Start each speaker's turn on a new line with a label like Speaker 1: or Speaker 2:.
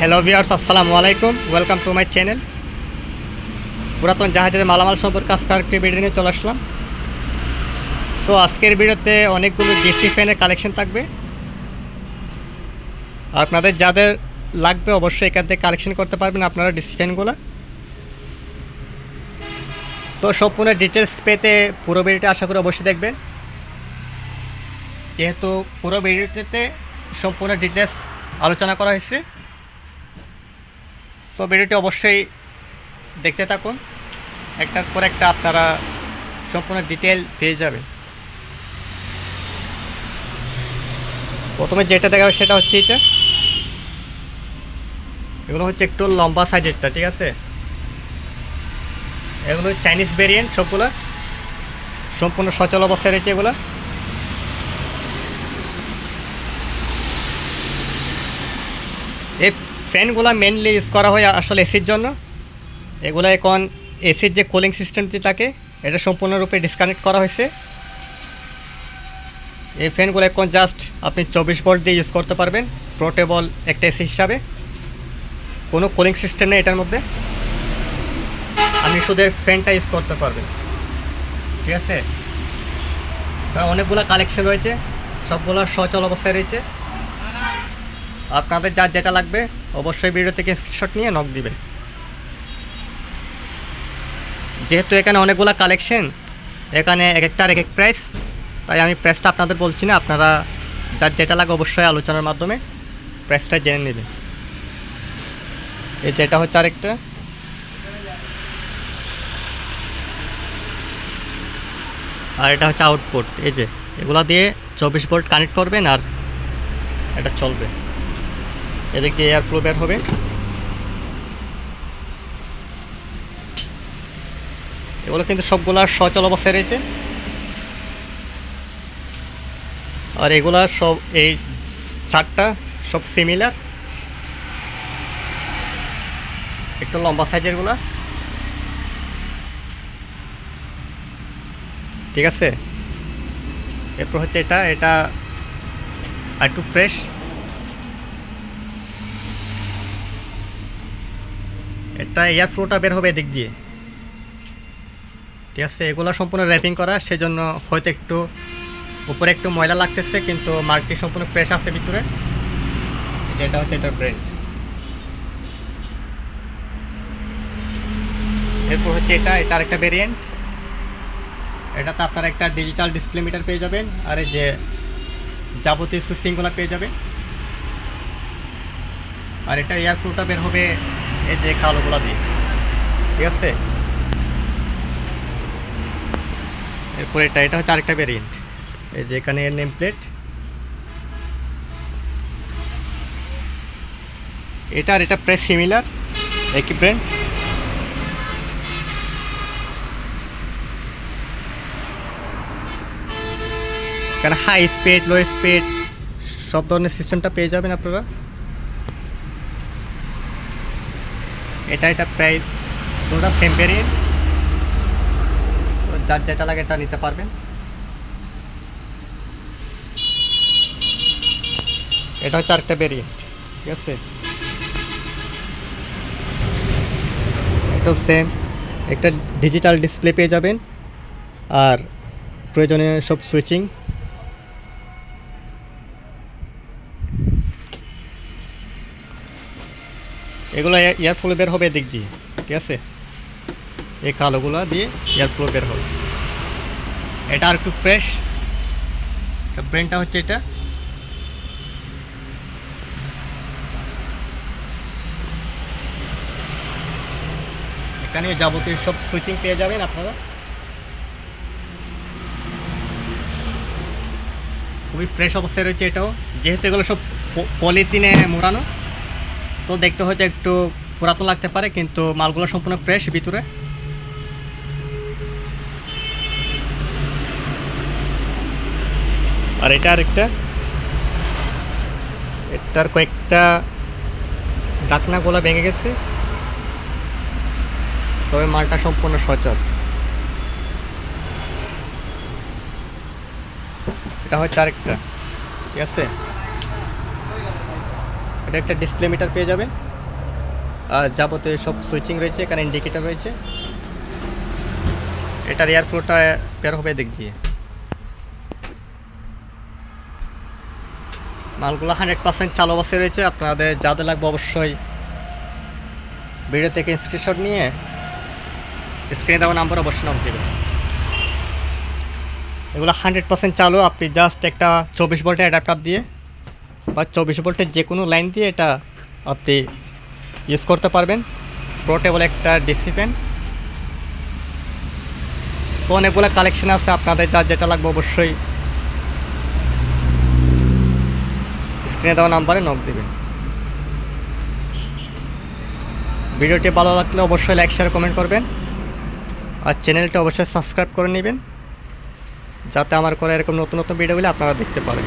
Speaker 1: Hello viewers আসসালামু আলাইকুম। Welcome to my channel পুরাতন জাহাজের মালামাল সম্পর্কে আজকে একটি ভিডিও নিয়ে চলে আসলাম। সো আজকের ভিডিওতে অনেকগুলো ডিসি ফ্যানের কালেকশন থাকবে। আপনাদের যাদের লাগবে অবশ্যই এখান থেকে কালেকশন করতে পারবেন আপনারা ডিসি ফ্যানগুলো সো সম্পূর্ণ ডিটেলস পেতে পুরো ভিডিওটা আশা করি অবশ্যই দেখবেন। যেহেতু পুরো ভিডিওটিতে সম্পূর্ণ ডিটেলস আলোচনা করা হয়েছে। সো ভিডিওটি অবশ্যই দেখতে থাকুন। একটার পর একটা আপনারা সম্পূর্ণ ডিটেল পেয়ে যাবেন। প্রথমে যেটা দেখাবে সেটা হচ্ছে এটা। এগুলো হচ্ছে একটু লম্বা সাইজেরটা, ঠিক আছে? এগুলো চাইনিজ ভেরিয়েন্ট সবগুলো। সম্পূর্ণ সচল অবস্থায় রয়েছে এগুলো এই ফ্যানগুলো মেনলি ইউজ করা হয় আসলে এসির জন্য। এগুলো এখন এসির যে কুলিং সিস্টেমটি থাকে, এটা সম্পূর্ণরূপে ডিসকানেক্ট করা হয়েছে। এই ফ্যানগুলো এখন জাস্ট আপনি চব্বিশ ভোল্ট দিয়ে ইউজ করতে পারবেন পোর্টেবল একটা এসি হিসাবে। কোনো কুলিং সিস্টেম নেই এটার মধ্যে। আপনি শুধু ফ্যানটা ইউজ করতে পারবেন। ঠিক আছে? অনেকগুলো কালেকশন রয়েছে, সবগুলো সচল অবস্থায় রয়েছে। আপনাদের যা যেটা লাগবে অবশ্যই ভিডিও থেকে স্ক্রিনশট নিয়ে নক দিবেন। যেহেতু এখানে অনেকগুলো কালেকশন এখানে এক একটার এক এক প্রাইস তাই আমি প্রাইসটা আপনাদের বলছি না, আপনারা যার যেটা লাগে অবশ্যই আলোচনার মাধ্যমে প্রাইসটা জেনে নেবেন। এই যেটা হচ্ছে আরেকটা। আর এটা হচ্ছে আউটপুট এই যে এগুলা দিয়ে চব্বিশ ভোল্ট কানেক্ট করবেন আর এটা চলবে। এদিক দিয়ে এয়ার ফ্লো বের হবে। এগুলো কিন্তু সবগুলা সচল অবস্থায় রয়েছে। আর এগুলা সব এই চারটা সব সিমিলার একটু লম্বা সাইজেরগুলা ঠিক আছে? এরপর হচ্ছে এটা এটা আর একটু ফ্রেশ এটা এয়ার ফ্লোটা বের হবে এদিক দিয়ে। ঠিক আছে, এগুলো সম্পূর্ণ র্যাপিং করা, সেজন্য হয়তো একটু উপরে একটু ময়লা লাগতেছে, কিন্তু মালটি সম্পূর্ণ ফ্রেশ আছে ভিতরে। যেটা হচ্ছে এটার ব্র্যান্ড এরপর হচ্ছে এটা এটা আরেকটা ভেরিয়েন্ট এটাতে আপনারা একটা ডিজিটাল ডিসপ্লে মিটার পেয়ে যাবেন, আর এই যে যাবতীয় সুইচিংগুলো পেয়ে যাবেন। আর এটা এয়ার ফ্লোটা বের হবে এই যে কালোগুলা দিয়ে। ঠিক আছে? এরপর এটা এটা হচ্ছে আরেকটা ভেরিয়েন্ট এই যে এখানে নেম প্লেট এটা আর এটা প্রায় সিমিলার একই ব্র্যান্ড কারণ হাই স্পিড লো স্পিড সব ধরনের সিস্টেমটা পেয়ে যাবেন আপনারা। এটা এটা প্রায় পুরোটা সেম ভেরিয়েন্ট যার যেটা লাগে এটা নিতে পারবেন। এটা হচ্ছে আরেকটা ভেরিয়েন্ট ঠিক আছে? এটাও সেম একটা ডিজিটাল ডিসপ্লে পেয়ে যাবেন। আর প্রয়োজনীয় সব সুইচিং এগুলো এয়ার ফ্লো বের হবে এদিক দিয়ে, ঠিক আছে? এই কালোগুলো দিয়ে এয়ার ফ্লো বের হবে। এটা আর একটু ফ্রেশ ব্রেনটা হচ্ছে এটা। এখানে যাবতীয় সব সুইচিং পেয়ে যাবেন আপনারা। খুবই ফ্রেশ অবস্থায় রয়েছে এটাও। যেহেতু এগুলো সব পলিথিনে মোড়ানো সো দেখতে হয়তো একটু পুরাতন লাগতে পারে, কিন্তু মালগুলো সম্পূর্ণ ফ্রেশ ভিতরে। আর এটা আরেকটা। এটার কয়েকটা ডাকনা গোলা ভেঙে গেছে। তবে মালটা সম্পূর্ণ সচল। এটা হচ্ছে আরেকটা। ঠিক আছে? এটা একটা ডিসপ্লে মিটার পেয়ে যাবেন। আর যাবতীয় সব সুইচিং রয়েছে, এখানে ইন্ডিকেটার রয়েছে। এটার এয়ার ফ্লোটা বের হবে দিক দিয়ে। মালগুলো হান্ড্রেড পার্সেন্ট চালু অবস্থায় রয়েছে। আপনাদের যাদের লাগবে অবশ্যই ভিডিও থেকে স্ক্রিনশট নিয়ে স্ক্রিনে দেওয়া নাম্বার অবশ্যই নাম দেবেন। এগুলো হান্ড্রেড পার্সেন্ট চালু। আপনি জাস্ট একটা চব্বিশ ভোল্টের অ্যাডাপ্টার দিয়ে বা চব্বিশ ভোল্টের যে কোনো লাইন দিয়ে এটা আপনি ইউজ করতে পারবেন। পোর্টেবল একটা ডিসি সো অনেকগুলো কালেকশন আছে, আপনাদের যা যেটা লাগবে অবশ্যই স্ক্রিনে দেওয়া নাম্বারে নক দেবেন। ভিডিওটি ভালো লাগলে অবশ্যই লাইক শেয়ার কমেন্ট করবেন। আর চ্যানেলটা অবশ্যই সাবস্ক্রাইব করে নেবেন। যাতে আমার করে এরকম নতুন নতুন ভিডিওগুলি আপনারা দেখতে পারেন।